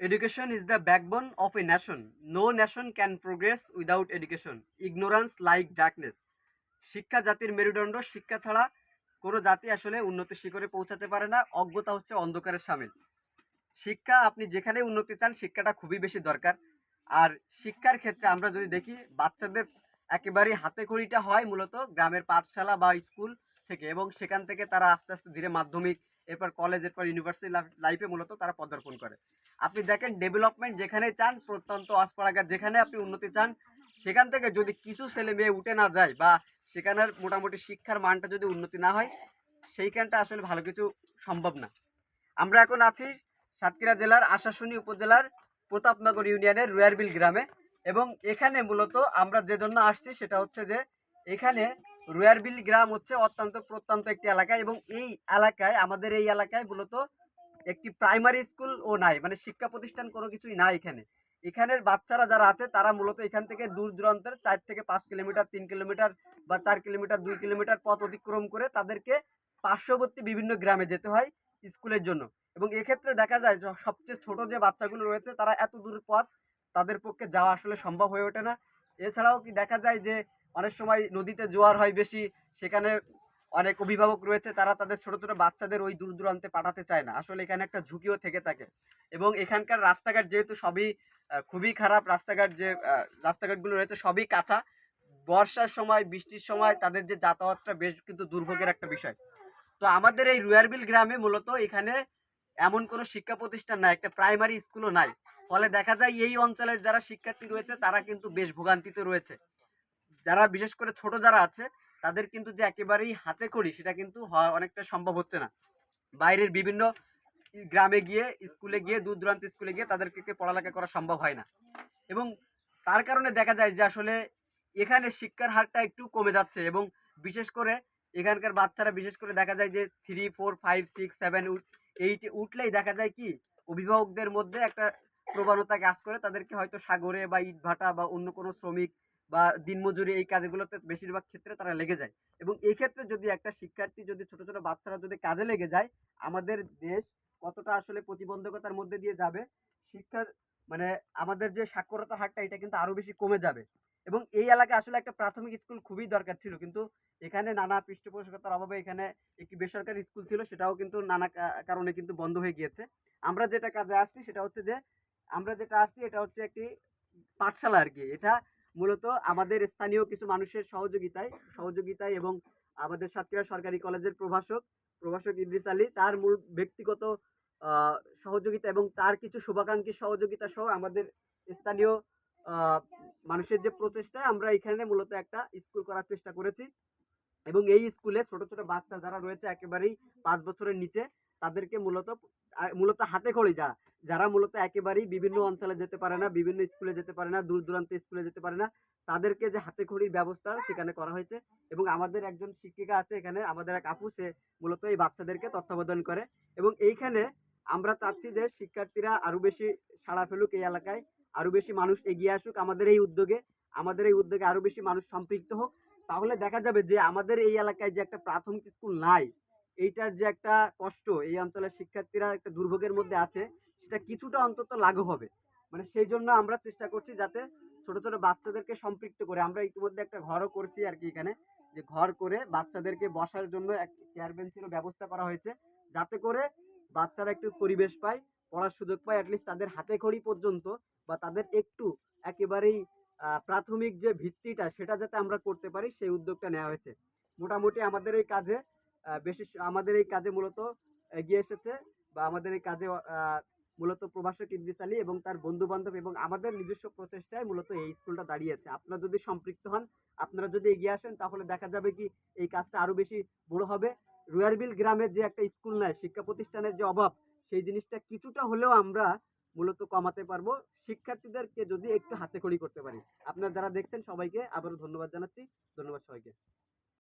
Education is the backbone of a nation. No nation can progress without education. Ignorance like darkness. শিক্ষা জাতির মেরুদণ্ড, শিক্ষা ছাড়া কোনো জাতি আসলে উন্নতির শিখরে পৌঁছাতে পারে না অজ্ঞতা হচ্ছে অন্ধকারের সামিল শিক্ষা, আপনি যেখানে উন্নতি চান, শিক্ষাটা খুবই বেশি দরকার আর শিক্ষার ক্ষেত্রে আমরা যদি দেখি, বাচ্চাদের একেবারেই হাতে খড়িটা হয় মূলত গ্রামের পাঠশালা বা স্কুল থেকে এবং সেখান থেকে তারা আস্তে আস্তে ধীরে মাধ্যমিক এরপর কলেজ এরপর ইউনিভার্সিটি লাইফে মূলত তারা পদার্পণ করে। আপনি দেখেন ডেভেলপমেন্ট যেখানে চান, প্রত্যন্ত অস্পরাগার যেখানে আপনি উন্নতি চান, সেখান থেকে যদি কিছু ছেলে মেয়ে উঠে না যায় বা সেখানের মোটামুটি শিক্ষার মানটা যদি উন্নতি না হয়, সেইখানটা আসলে ভালো কিছু সম্ভব না। আমরা এখন আছি সাতক্ষীরা জেলার আশাশুনি উপজেলার প্রতাপনগর ইউনিয়নের রুয়ারবিল গ্রামে এবং এখানে মূলত আমরা যে জন্য আসছি সেটা হচ্ছে যে এখানে রুয়ারবিল গ্রাম হচ্ছে অত্যন্ত প্রত্যন্ত একটি এলাকা এবং এই এলাকায়, আমাদের এই এলাকায় মূলত একটি প্রাইমারি স্কুল ও নাই মানে শিক্ষা প্রতিষ্ঠান কোনো কিছুই নাই এখানে। এখানের বাচ্চারা যারা আছে, তারা মূলত এখান থেকে দূর দূরান্তের চার থেকে পাঁচ কিলোমিটার, তিন কিলোমিটার বা চার কিলোমিটার, দুই কিলোমিটার পথ অতিক্রম করে তাদেরকে পার্শ্ববর্তী বিভিন্ন গ্রামে যেতে হয় স্কুলের জন্য। এবং এক্ষেত্রে দেখা যায় সবচেয়ে ছোট যে বাচ্চাগুলো রয়েছে, তারা এত দূর পথ তাদের পক্ষে যাওয়া আসলে সম্ভব হয়ে ওঠে না। এছাড়াও কি দেখা যায় যে অনেক সময় নদীতে জোয়ার হয় বেশি, সেখানে অনেক অভিভাবক রয়েছে, তারা তাদের ছোট ছোট বাচ্চাদের ওই দূর দূরান্তে পাঠাতে চায় না। আসলে এখানে একটা ঝুঁকিও থেকে থাকে। এবং এখানকার রাস্তাঘাট যেহেতু সবই খুবই খারাপ রাস্তাঘাট যে রাস্তাঘাটগুলো রয়েছে সবই কাঁচা। বর্ষার সময়, বৃষ্টির সময় তাদের যে যাতায়াতটা বেশ কিন্তু দুর্ভোগের একটা বিষয়। তো আমাদের এই রুয়ারবিল গ্রামে মূলত এখানে এমন কোনো শিক্ষা প্রতিষ্ঠান নাই, একটা প্রাইমারি স্কুলও নাই। ফলে দেখা যায় এই অঞ্চলের যারা শিক্ষার্থী রয়েছে, তারা কিন্তু বেশ ভোগান্তিতে রয়েছে। যারা বিশেষ করে ছোট যারা আছে, তাদের কিন্তু যে একেবারেই হাতে করি সেটা কিন্তু অনেকটা সম্ভব হচ্ছে না। বাইরের বিভিন্ন গ্রামে গিয়ে, স্কুলে গিয়ে দূর দূরান্ত স্কুলে গিয়ে তাদেরকে পড়ালেখা করা সম্ভব হয় না। এবং তার কারণে দেখা যায় যে আসলে এখানে শিক্ষার হারটা একটু কমে যাচ্ছে এবং বিশেষ করে এখানকার বাচ্চারা, বিশেষ করে দেখা যায় যে three four five six seven এইটে উঠলেই দেখা যায় কি, অভিভাবকদের মধ্যে একটা প্রবণতা কাজ করে, তাদেরকে হয়তো সাগরে বা ইট ভাটা বা অন্য কোনো শ্রমিক বা দিনমজুরি এই কাজগুলোতে বেশিরভাগ ক্ষেত্রে তারা লেগে যায়। এবং এই ক্ষেত্রে যদি একটা শিক্ষার্থী যদি ছোট ছোট বাচ্চারা যদি কাজে লেগে যায়, আমাদের দেশ কতটা আসলে প্রতিবন্ধকতার মধ্যে দিয়ে যাবে, শিক্ষার মানে আমাদের যে সাক্ষরতা হারটা, এটা কিন্তু আরও বেশি কমে যাবে। এবং এই এলাকায় আসলে একটা প্রাথমিক স্কুল খুবই দরকার ছিল, কিন্তু এখানে নানা পৃষ্ঠপোষকতার অভাবে এখানে একটি বেসরকারি স্কুল ছিল, সেটাও কিন্তু নানা কারণে কিন্তু বন্ধ হয়ে গিয়েছে। আমরা যেটা কাজে আসছি সেটা হচ্ছে যে, আমরা যেটা আসছি, এটা হচ্ছে একটি পাঠশালা আর কি। এটা মূলত আমাদের স্থানীয় কিছু মানুষের সহযোগিতায় সহযোগিতায় এবং আমাদের সাতক্ষীরা সরকারি কলেজের প্রভাষক প্রভাষক ইদ্রিস আলী, তার মূল ব্যক্তিগত সহযোগিতা এবং তার কিছু শুভাকাঙ্ক্ষী সহযোগিতা সহ আমাদের স্থানীয় মানুষের যে প্রচেষ্টা আমরা এখানে মূলত একটা স্কুল করার চেষ্টা করেছি। এবং এই স্কুলে ছোট ছোট বাচ্চা যারা রয়েছে একেবারেই পাঁচ বছরের নিচে, তাদেরকে মূলত মূলত হাতে খড়ি যারা যারা মূলত একেবারেই বিভিন্ন অঞ্চলে যেতে পারে না বিভিন্ন স্কুলে যেতে পারে না দূর দূরান্ত স্কুলে যেতে পারে না তাদেরকে যে হাতে খড়ির ব্যবস্থা সেখানে করা হয়েছে এবং আমাদের একজন শিক্ষিকা আছে এখানে আমাদের এক আপু সে মূলত এই বাচ্চাদেরকে তত্ত্বাবধান করে এবং এইখানে আমরা চাচ্ছি যে শিক্ষার্থীরা আরও বেশি সাড়া ফেলুক এই এলাকায় আরও বেশি মানুষ এগিয়ে আসুক আমাদের এই উদ্যোগে আমাদের এই উদ্যোগে আরও বেশি মানুষ সম্পৃক্ত হোক। তাহলে দেখা যাবে যে আমাদের এই এলাকায় যে একটা প্রাথমিক স্কুল নাই এইটার যে একটা কষ্ট এই অঞ্চলের শিক্ষার্থীরা একটা দুর্ভোগের মধ্যে আছে সেটা কিছুটা অন্তত লাঘব হবে। মানে সেই জন্য আমরা চেষ্টা করছি যাতে ছোট ছোট বাচ্চাদেরকে সম্পৃক্ত করে। আমরা ইতিমধ্যে একটা ঘরও করছি আর কি এখানে। যে ঘর করে বাচ্চাদেরকে বসার জন্য এক চেয়ার বেঞ্চেরও ব্যবস্থা করা হয়েছে। যাতে করে বাচ্চারা একটু পরিবেশ পায়, পড়ার সুযোগ পায় অ্যাটলিস্ট তাদের হাতে খড়ি পর্যন্ত বা তাদের একটু একেবারেই প্রাথমিক যে ভিত্তিটা সেটা যাতে আমরা করতে পারি, সেই উদ্যোগটা নেওয়া হয়েছে। মোটামুটি আমাদের এই কাজে বেশি আমাদের এই কাজে মূলত এগিয়ে এসেছে বা আমাদের এই কাজে মূলত প্রভাষক ইদ্রিস আলী এবং তার বন্ধু বান্ধব এবং আমাদের নিজস্ব প্রচেষ্টায় মূলত এই স্কুলটা দাঁড়িয়েছে আপনারা যদি সম্পৃক্ত হন, আপনারা যদি এগিয়ে আসেন, তাহলে দেখা যাবে কি এই কাজটা আরও বেশি বড় হবে। রুয়ারবিল গ্রামের যে একটা স্কুল নাই শিক্ষা প্রতিষ্ঠানের যে অভাব, সেই জিনিসটা কিছুটা হলেও আমরা মূলত কমাতে পারব। শিক্ষার্থীদেরকে যদি একটু হাতে খড়ি করতে পারি। আপনারা যারা দেখছেন, সবাইকে আবারও ধন্যবাদ জানাচ্ছি। ধন্যবাদ সবাইকে।